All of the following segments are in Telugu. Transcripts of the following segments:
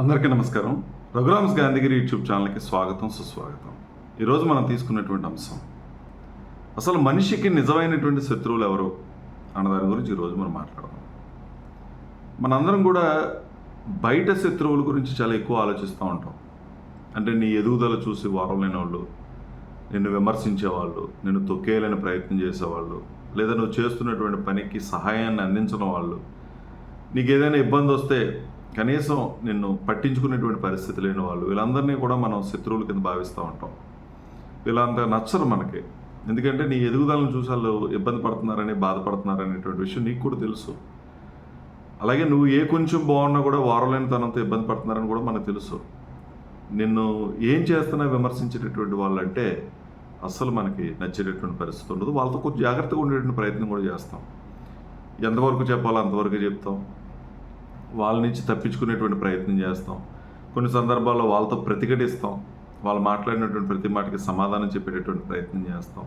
అందరికీ నమస్కారం. రఘురామ్స్ గాంధీగిరి యూట్యూబ్ ఛానల్కి స్వాగతం సుస్వాగతం. ఈరోజు మనం తీసుకున్నటువంటి అంశం అసలు మనిషికి నిజమైనటువంటి శత్రువులు ఎవరు అన్న దాని గురించి ఈరోజు మనం మాట్లాడదాం. మనందరం కూడా బయట శత్రువుల గురించి చాలా ఎక్కువ ఆలోచిస్తూ ఉంటాం. అంటే నీ ఎదుగుదల చూసి వారం లేని వాళ్ళు నిన్ను విమర్శించేవాళ్ళు నిన్ను తొక్కేయాలని ప్రయత్నం చేసేవాళ్ళు లేదా నువ్వు చేస్తున్నటువంటి పనికి సహాయాన్ని అందించిన వాళ్ళు నీకు ఏదైనా ఇబ్బంది వస్తే కనీసం నిన్ను పట్టించుకునేటువంటి పరిస్థితి లేని వాళ్ళు వీళ్ళందరినీ కూడా మనం శత్రువుల కింద భావిస్తూ ఉంటాం. వీళ్ళంత నచ్చరు మనకి. ఎందుకంటే నీ ఎదుగుదలను చూసి వాళ్ళు ఇబ్బంది పడుతున్నారని బాధపడుతున్నారనేటువంటి విషయం నీకు కూడా తెలుసు. అలాగే నువ్వు ఏ కొంచెం బాగున్నా కూడా వారలేని తనంతో ఇబ్బంది పడుతున్నారని కూడా మనకు తెలుసు. నిన్ను ఏం చేస్తున్నా విమర్శించేటటువంటి వాళ్ళంటే అస్సలు మనకి నచ్చేటటువంటి పరిస్థితి ఉండదు. వాళ్ళతో కొంచెం జాగ్రత్తగా ఉండేటువంటి ప్రయత్నం కూడా చేస్తాం. ఎంతవరకు చెప్పాలో అంతవరకు చెప్తాం. వాళ్ళ నుంచి తప్పించుకునేటువంటి ప్రయత్నం చేస్తాం. కొన్ని సందర్భాల్లో వాళ్ళతో ప్రతిఘటిస్తాం. వాళ్ళు మాట్లాడినటువంటి ప్రతి మాటకి సమాధానం చెప్పేటటువంటి ప్రయత్నం చేస్తాం.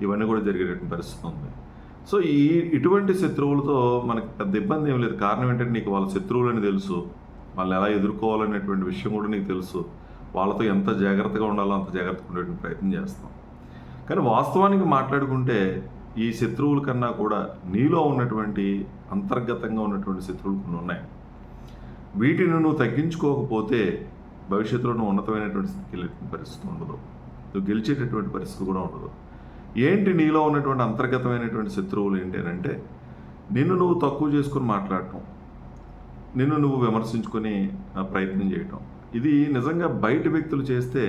ఇవన్నీ కూడా జరిగేటటువంటి పరిస్థితి ఉంది. సో ఈ ఇటువంటి శత్రువులతో మనకి పెద్ద ఇబ్బంది ఏం లేదు. కారణం ఏంటంటే నీకు వాళ్ళ శత్రువులని తెలుసు. వాళ్ళని ఎలా ఎదుర్కోవాలనేటువంటి విషయం కూడా నీకు తెలుసు. వాళ్ళతో ఎంత జాగ్రత్తగా ఉండాలో అంత జాగ్రత్తగా ఉండేటువంటి ప్రయత్నం చేస్తాం. కానీ వాస్తవానికి మాట్లాడుకుంటే ఈ శత్రువుల కన్నా కూడా నీలో ఉన్నటువంటి అంతర్గతంగా ఉన్నటువంటి శత్రువులు కొన్ని ఉన్నాయి. వీటిని నువ్వు తగ్గించుకోకపోతే భవిష్యత్తులో నువ్వు ఉన్నతమైనటువంటి స్థితికి వెళ్ళేటువంటి పరిస్థితి ఉండదు. నువ్వు గెలిచేటటువంటి పరిస్థితి కూడా ఉండదు. ఏంటి నీలో ఉన్నటువంటి అంతర్గతమైనటువంటి శత్రువులు ఏంటి అని అంటే నిన్ను నువ్వు తక్కువ చేసుకుని మాట్లాడటం నిన్ను నువ్వు విమర్శించుకొని ప్రయత్నం చేయటం. ఇది నిజంగా బయట వ్యక్తులు చేస్తే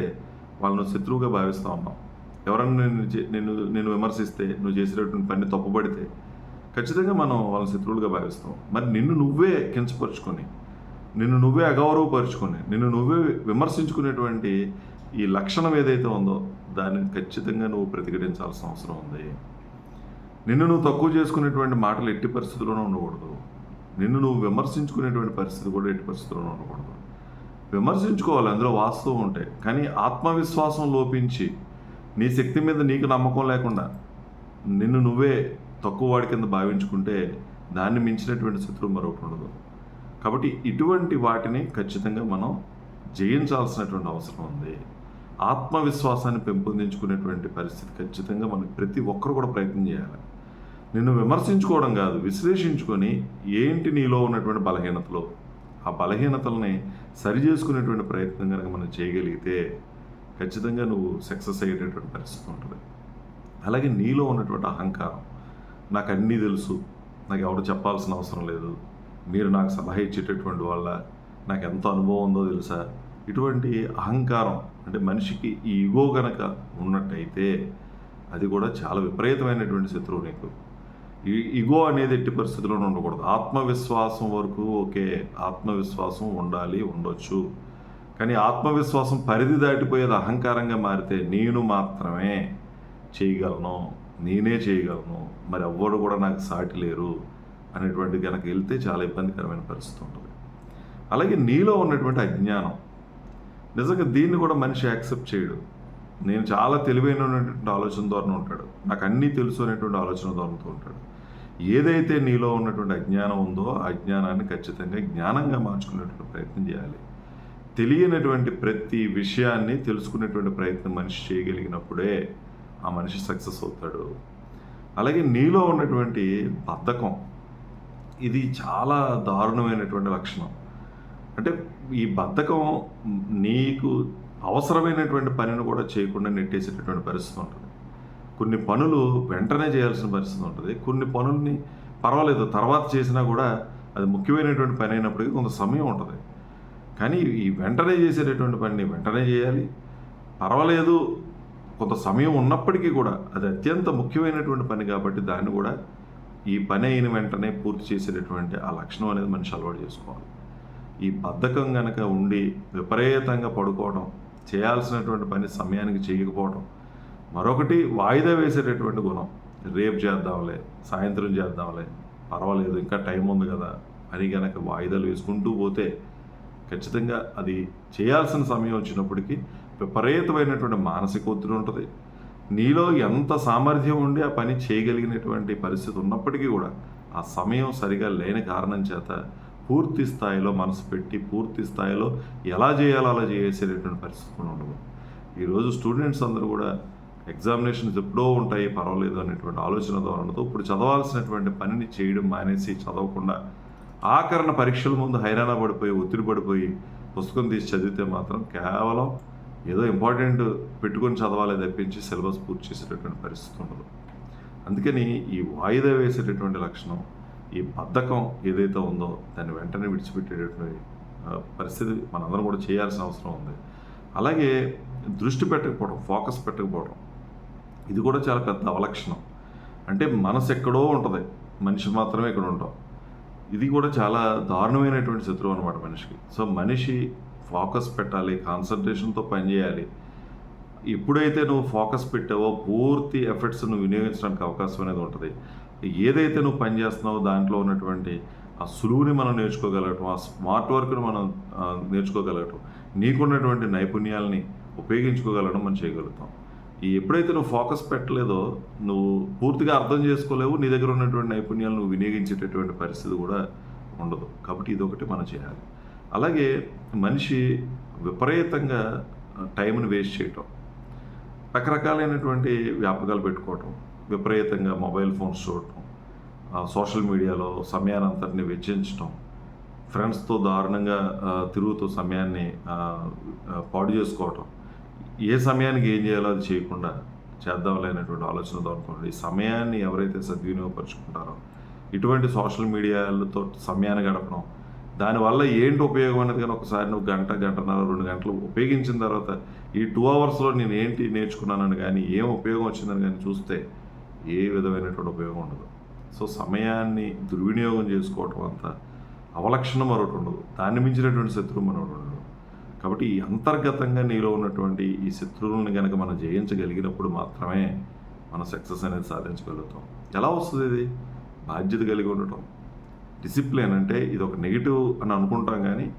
వాళ్ళను శత్రువుగా భావిస్తూ ఉన్నాం. ఎవరన్నా నిన్ను చే- నిన్ను నేను విమర్శిస్తే నువ్వు చేసేటటువంటి పని తప్పుపడితే ఖచ్చితంగా మనం వాళ్ళని శత్రువులుగా భావిస్తాం. మరి నిన్ను నువ్వే కించపరుచుకొని నిన్ను నువ్వే అగౌరవపరుచుకొని నిన్ను నువ్వే విమర్శించుకునేటువంటి ఈ లక్షణం ఏదైతే ఉందో దాన్ని ఖచ్చితంగా నువ్వు ప్రతిఘటించాల్సిన అవసరం ఉంది. నిన్ను నువ్వు తక్కువ చేసుకునేటువంటి మాటలు ఎట్టి పరిస్థితుల్లోనూ ఉండకూడదు. నిన్ను నువ్వు విమర్శించుకునేటువంటి పరిస్థితి కూడా ఎట్టి పరిస్థితుల్లోనూ ఉండకూడదు. విమర్శించుకోవాలి అందులో వాస్తవం ఉంటాయి. కానీ ఆత్మవిశ్వాసం లోపించి నీ శక్తి మీద నీకు నమ్మకం లేకుండా నిన్ను నువ్వే తక్కువ వాడి కింద భావించుకుంటే దాన్ని మించినటువంటి శత్రువు మరొకటి ఉండదు. కాబట్టి ఇటువంటి వాటిని ఖచ్చితంగా మనం జయించాల్సినటువంటి అవసరం ఉంది. ఆత్మవిశ్వాసాన్ని పెంపొందించుకునేటువంటి పరిస్థితి ఖచ్చితంగా మనకి ప్రతి ఒక్కరు కూడా ప్రయత్నం చేయాలి. నిన్ను విమర్శించుకోవడం కాదు విశ్లేషించుకొని ఏంటి నీలో ఉన్నటువంటి బలహీనతలు? ఆ బలహీనతల్ని సరి చేసుకునేటువంటి ప్రయత్నం కనుక మనం చేయగలిగితే ఖచ్చితంగా నువ్వు సక్సెస్ అయ్యేటటువంటి పరిస్థితి ఉంటుంది. అలాగే నీలో ఉన్నటువంటి అహంకారం నాకు అన్నీ తెలుసు నాకు ఎవరు చెప్పాల్సిన అవసరం లేదు మీరు నాకు సలహా ఇచ్చేటటువంటి వాళ్ళ నాకు ఎంత అనుభవం ఉందో తెలుసా? ఇటువంటి అహంకారం అంటే మనిషికి ఈ ఇగో గనక ఉన్నట్టయితే అది కూడా చాలా విపరీతమైనటువంటి శత్రువు నీకు. ఈ ఇగో అనేది ఎట్టి పరిస్థితుల్లోనూ ఉండకూడదు. ఆత్మవిశ్వాసం వరకు ఓకే ఆత్మవిశ్వాసం ఉండాలి ఉండొచ్చు. కానీ ఆత్మవిశ్వాసం పరిధి దాటిపోయేది అహంకారంగా మారితే నేను మాత్రమే చేయగలను నేనే చేయగలను మరి ఎవ్వరు కూడా నాకు సాటి లేరు అనేటువంటి కనుక వెళ్తే చాలా ఇబ్బందికరమైన పరిస్థితి ఉంటుంది. అలాగే నీలో ఉన్నటువంటి అజ్ఞానం. నిజంగా దీన్ని కూడా మనిషి యాక్సెప్ట్ చేయడు. నేను చాలా తెలివైనటువంటి ఆలోచన ధోరణి ఉంటాడు. నాకు అన్నీ తెలుసు అనేటువంటి ఆలోచన ధోరణితో ఉంటాడు. ఏదైతే నీలో ఉన్నటువంటి అజ్ఞానం ఉందో ఆ అజ్ఞానాన్ని ఖచ్చితంగా జ్ఞానంగా మార్చుకునేటువంటి ప్రయత్నం చేయాలి. తెలియనటువంటి ప్రతి విషయాన్ని తెలుసుకునేటువంటి ప్రయత్నం మనిషి చేయగలిగినప్పుడే ఆ మనిషి సక్సెస్ అవుతాడు. అలాగే నీలో ఉన్నటువంటి బద్ధకం ఇది చాలా దారుణమైనటువంటి లక్షణం. అంటే ఈ బద్ధకం నీకు అవసరమైనటువంటి పనిని కూడా చేయకుండా నెట్టేసేటటువంటి పరిస్థితి ఉంటుంది. కొన్ని పనులు వెంటనే చేయాల్సిన పరిస్థితి ఉంటుంది. కొన్ని పనుల్ని పర్వాలేదు తర్వాత చేసినా కూడా అది ముఖ్యమైనటువంటి పని అయినప్పటికీ కొంత సమయం ఉంటుంది. కానీ ఈ వెంటనే చేసేటటువంటి పనిని వెంటనే చేయాలి. పర్వాలేదు కొంత సమయం ఉన్నప్పటికీ కూడా అది అత్యంత ముఖ్యమైనటువంటి పని కాబట్టి దాన్ని కూడా ఈ పని అయిన వెంటనే పూర్తి చేసేటటువంటి ఆ లక్షణం అనేది మనిషి అలవాటు చేసుకోవాలి. ఈ బద్ధకం కనుక ఉండి విపరీతంగా పడుకోవడం చేయాల్సినటువంటి పని సమయానికి చేయకపోవడం మరొకటి వాయిదా వేసేటటువంటి గుణం. రేపు చేద్దాంలే సాయంత్రం చేద్దాంలే పర్వాలేదు ఇంకా టైం ఉంది కదా అని కనుక వాయిదాలు వేసుకుంటూ పోతే ఖచ్చితంగా అది చేయాల్సిన సమయం వచ్చినప్పటికీ విపరీతమైనటువంటి మానసిక ఒత్తిడి ఉంటుంది. నీలో ఎంత సామర్థ్యం ఉండి ఆ పని చేయగలిగినటువంటి పరిస్థితి ఉన్నప్పటికీ కూడా ఆ సమయం సరిగా లేని కారణం చేత పూర్తి స్థాయిలో మనసు పెట్టి పూర్తి స్థాయిలో ఎలా చేయాలో అలా చేసేటటువంటి పరిస్థితి కూడా ఉండదు. ఈరోజు స్టూడెంట్స్ అందరూ కూడా ఎగ్జామినేషన్స్ ఎప్పుడో ఉంటాయి పర్వాలేదు అనేటువంటి ఆలోచన ధోరణితో ఇప్పుడు చదవాల్సినటువంటి పనిని చేయడం మానేసి చదవకుండా ఆకరణ పరీక్షల ముందు హైరాణ పడిపోయి ఒత్తిడి పడిపోయి పుస్తకం తీసి చదివితే మాత్రం కేవలం ఏదో ఇంపార్టెంట్ పెట్టుకొని చదవాలి తప్పించి సిలబస్ పూర్తి చేసేటటువంటి పరిస్థితి ఉండదు. అందుకని ఈ వాయిదా వేసేటటువంటి లక్షణం ఈ బద్ధకం ఏదైతే ఉందో దాన్ని వెంటనే విడిచిపెట్టేటటువంటి పరిస్థితి మనందరం కూడా చేయాల్సిన అవసరం ఉంది. అలాగే దృష్టి పెట్టకపోవడం ఫోకస్ పెట్టకపోవడం ఇది కూడా చాలా పెద్ద అవలక్షణం. అంటే మనసు ఎక్కడో ఉంటుంది మనిషి మాత్రమే ఇక్కడ ఉంటాం. ఇది కూడా చాలా దారుణమైనటువంటి శత్రువు అనమాట మనిషికి. సో మనిషి ఫోకస్ పెట్టాలి కాన్సన్ట్రేషన్తో పనిచేయాలి ఎప్పుడైతే నువ్వు ఫోకస్ పెట్టావో పూర్తి ఎఫర్ట్స్ నువ్వు వినియోగించడానికి అవకాశం అనేది ఉంటుంది. ఏదైతే నువ్వు పని చేస్తున్నావో దాంట్లో ఉన్నటువంటి ఆ సులువుని మనం నేర్చుకోగలగటం ఆ స్మార్ట్ వర్క్ని మనం నేర్చుకోగలగటం నీకున్నటువంటి నైపుణ్యాలని ఉపయోగించుకోగలగడం మనం చేయగలుగుతాం. ఎప్పుడైతే నువ్వు ఫోకస్ పెట్టలేదో నువ్వు పూర్తిగా అర్థం చేసుకోలేవు నీ దగ్గర ఉన్నటువంటి నైపుణ్యాలు నువ్వు వినియోగించేటటువంటి పరిస్థితి కూడా ఉండదు. కాబట్టి ఇది ఒకటి మనం చేయాలి. అలాగే మనిషి విపరీతంగా టైంని వేస్ట్ చేయటం రకరకాలైనటువంటి వ్యాపకాలు పెట్టుకోవటం విపరీతంగా మొబైల్ ఫోన్స్ చూడటం సోషల్ మీడియాలో సమయాన్ని వెచ్చించటం ఫ్రెండ్స్తో దారుణంగా తిరుగుతూ సమయాన్ని పాడు చేసుకోవటం ఏ సమయానికి ఏం చేయాలో అది చేయకుండా చేద్దాంలే అనేటువంటి ఆలోచన దొరకకుండా ఈ సమయాన్ని ఎవరైతే సద్వినియోగపరుచుకుంటారో ఇటువంటి సోషల్ మీడియాలతో సమయాన్ని గడపడం దానివల్ల ఏంటి ఉపయోగం అనేది కానీ ఒకసారి నువ్వు గంట గంటన్నర రెండు గంటలు ఉపయోగించిన తర్వాత ఈ టూ అవర్స్లో నేను ఏంటి నేర్చుకున్నానని కానీ ఏం ఉపయోగం వచ్చిందని కానీ చూస్తే ఏ విధమైనటువంటి ఉపయోగం ఉండదు. సో సమయాన్ని దుర్వినియోగం చేసుకోవటం అంత అవలక్షణం మరొకటి ఉండదు. దాన్ని మించినటువంటి శత్రువు మరొకటి ఉండదు కాబట్టి ఈ అంతర్గతంగా నీలో ఉన్నటువంటి ఈ శత్రువులను కనుక మనం జయించగలిగినప్పుడు మాత్రమే మనం సక్సెస్ అనేది సాధించగలుగుతాం. ఎలా వస్తుంది ఇది? బాధ్యత కలిగి ఉండటం. డిసిప్లిన్ అంటే ఇది ఒక నెగిటివ్ అని అనుకుంటాం కానీ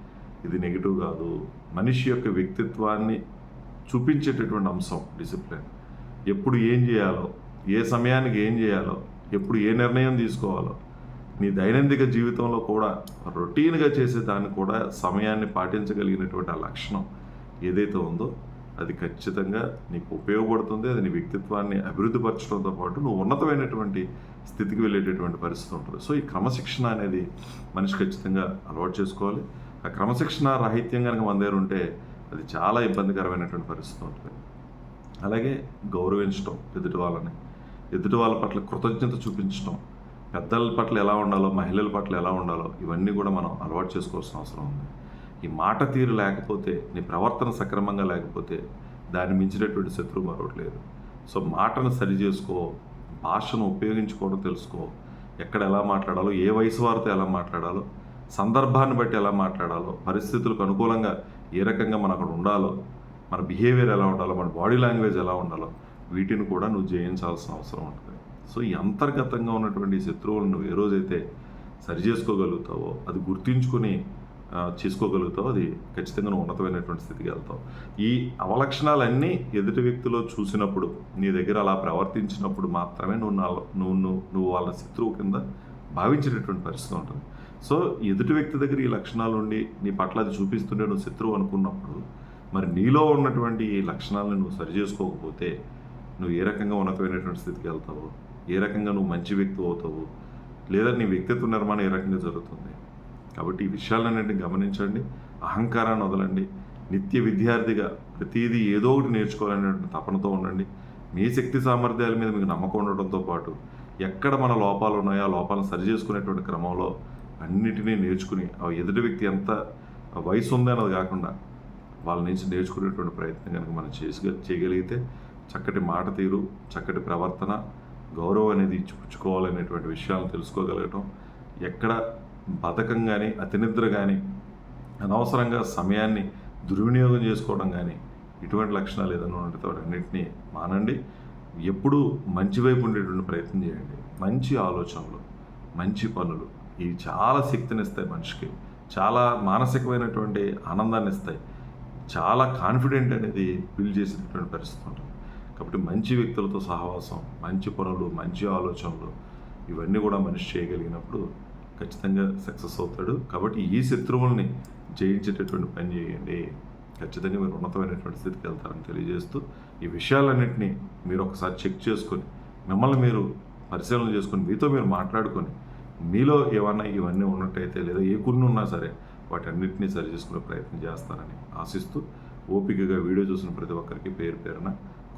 ఇది నెగిటివ్ కాదు. మనిషి యొక్క వ్యక్తిత్వాన్ని చూపించేటటువంటి అంశం డిసిప్లిన్ ఎప్పుడు ఏం చేయాలో ఏ సమయానికి ఏం చేయాలో ఎప్పుడు ఏ నిర్ణయం తీసుకోవాలో నీ దైనందిక జీవితంలో కూడా రొటీన్గా చేసే దాన్ని కూడా సమయాన్ని పాటించగలిగినటువంటి ఆ లక్షణం ఏదైతే ఉందో అది ఖచ్చితంగా నీకు ఉపయోగపడుతుంది అది నీ వ్యక్తిత్వాన్ని అభివృద్ధిపరచడంతో పాటు నువ్వు ఉన్నతమైనటువంటి స్థితికి వెళ్ళేటటువంటి పరిస్థితి ఉంటుంది. సో ఈ క్రమశిక్షణ అనేది మనిషి ఖచ్చితంగా అలవాటు చేసుకోవాలి. ఆ క్రమశిక్షణ రాహిత్యం కనుక మన దగ్గర ఉంటే అది చాలా ఇబ్బందికరమైనటువంటి పరిస్థితి ఉంటుంది. అలాగే గౌరవించడం ఎదుటి వాళ్ళని ఎదుటి వాళ్ళ పట్ల కృతజ్ఞత చూపించడం పెద్దల పట్ల ఎలా ఉండాలో మహిళల పట్ల ఎలా ఉండాలో ఇవన్నీ కూడా మనం అలవాటు చేసుకోవాల్సిన అవసరం ఉంది. ఈ మాట తీరు లేకపోతే నీ ప్రవర్తన సక్రమంగా లేకపోతే దాన్ని మించినటువంటి శత్రువు మరొకటి లేదు. సో మాటను సరి చేసుకో భాషను ఉపయోగించుకోవడం తెలుసుకో ఎక్కడ ఎలా మాట్లాడాలో ఏ వయసు వారితో ఎలా మాట్లాడాలో సందర్భాన్ని బట్టి ఎలా మాట్లాడాలో పరిస్థితులకు అనుకూలంగా ఏ రకంగా మనం అక్కడ ఉండాలో మన బిహేవియర్ ఎలా ఉండాలో మన బాడీ లాంగ్వేజ్ ఎలా ఉండాలో వీటిని కూడా నువ్వు జయించాల్సిన అవసరం ఉంటుంది. సో ఈ అంతర్గతంగా ఉన్నటువంటి ఈ శత్రువులను నువ్వు ఏ రోజైతే సరి చేసుకోగలుగుతావో అది గుర్తించుకొని చేసుకోగలుగుతావో చేసుకోగలుగుతావు అది ఖచ్చితంగా నువ్వు ఉన్నతమైనటువంటి స్థితికి వెళ్తావు. ఈ అవలక్షణాలన్నీ ఎదుటి వ్యక్తిలో చూసినప్పుడు నీ దగ్గర అలా ప్రవర్తించినప్పుడు మాత్రమే నువ్వు నా నువ్వు నువ్వు నువ్వు వాళ్ళ శత్రువు కింద భావించేటటువంటి పరిస్థితి ఉంటుంది. సో ఎదుటి వ్యక్తి దగ్గర ఈ లక్షణాలు ఉండి నీ పట్ల అది చూపిస్తుంటే నువ్వు శత్రువు అనుకున్నప్పుడు మరి నీలో ఉన్నటువంటి ఈ లక్షణాలను నువ్వు సరి చేసుకోకపోతే నువ్వు ఏ రకంగా ఉన్నతమైనటువంటి స్థితికి వెళ్తావు ఏ రకంగా నువ్వు మంచి వ్యక్తి అవుతావు లేదా నీ వ్యక్తిత్వ నిర్మాణం ఏ రకంగా జరుగుతుంది. కాబట్టి ఈ విషయాలన్నింటిని గమనించండి అహంకారాన్ని వదలండి నిత్య విద్యార్థిగా ప్రతిదీ ఏదో ఒకటి నేర్చుకోవాలనే తపనతో ఉండండి. మీ శక్తి సామర్థ్యాల మీద మీకు నమ్మకం ఉండడంతో పాటు ఎక్కడ మన లోపాలు ఉన్నాయో ఆ లోపాలను సరి చేసుకునేటువంటి క్రమంలో అన్నిటినీ నేర్చుకుని ఆ ఎదుటి వ్యక్తి ఎంత వయసు ఉంది అన్నది కాకుండా వాళ్ళ నుంచి నేర్చుకునేటువంటి ప్రయత్నం కనుక మనం చేసి చేయగలిగితే చక్కటి మాట తీరు చక్కటి ప్రవర్తన గౌరవం అనేది ఇచ్చిపుచ్చుకోవాలనేటువంటి విషయాలను తెలుసుకోగలగటం ఎక్కడ బతకం కానీ అతినిద్ర కానీ అనవసరంగా సమయాన్ని దుర్వినియోగం చేసుకోవడం కానీ ఇటువంటి లక్షణాలు ఏదైనా ఉంటే అన్నింటినీ మానండి. ఎప్పుడూ మంచి వైపు ఉండేటువంటి ప్రయత్నం చేయండి. మంచి ఆలోచనలు మంచి పనులు ఇవి చాలా శక్తినిస్తాయి మనిషికి. చాలా మానసికమైనటువంటి ఆనందాన్ని ఇస్తాయి చాలా కాన్ఫిడెంట్ అనేది బిల్డ్ చేసేటటువంటి పరిస్థితి ఉంటుంది. కాబట్టి మంచి వ్యక్తులతో సహవాసం మంచి పనులు మంచి ఆలోచనలు ఇవన్నీ కూడా మనిషి చేయగలిగినప్పుడు ఖచ్చితంగా సక్సెస్ అవుతాడు. కాబట్టి ఈ శత్రువుల్ని జయించేటటువంటి పని చేయండి. ఖచ్చితంగా మీరు ఉన్నతమైనటువంటి స్థితికి వెళ్తారని తెలియజేస్తూ ఈ విషయాలన్నింటినీ మీరు ఒకసారి చెక్ చేసుకొని మిమ్మల్ని మీరు పరిశీలన చేసుకొని మీతో మీరు మాట్లాడుకొని మీలో ఏమన్నా ఇవన్నీ ఉన్నట్టయితే లేదా ఏ కొన్ని ఉన్నా సరే వాటన్నిటినీ సరి చేసుకునే ప్రయత్నం చేస్తారని ఆశిస్తూ ఓపికగా వీడియో చూసిన ప్రతి ఒక్కరికి పేరు పేరున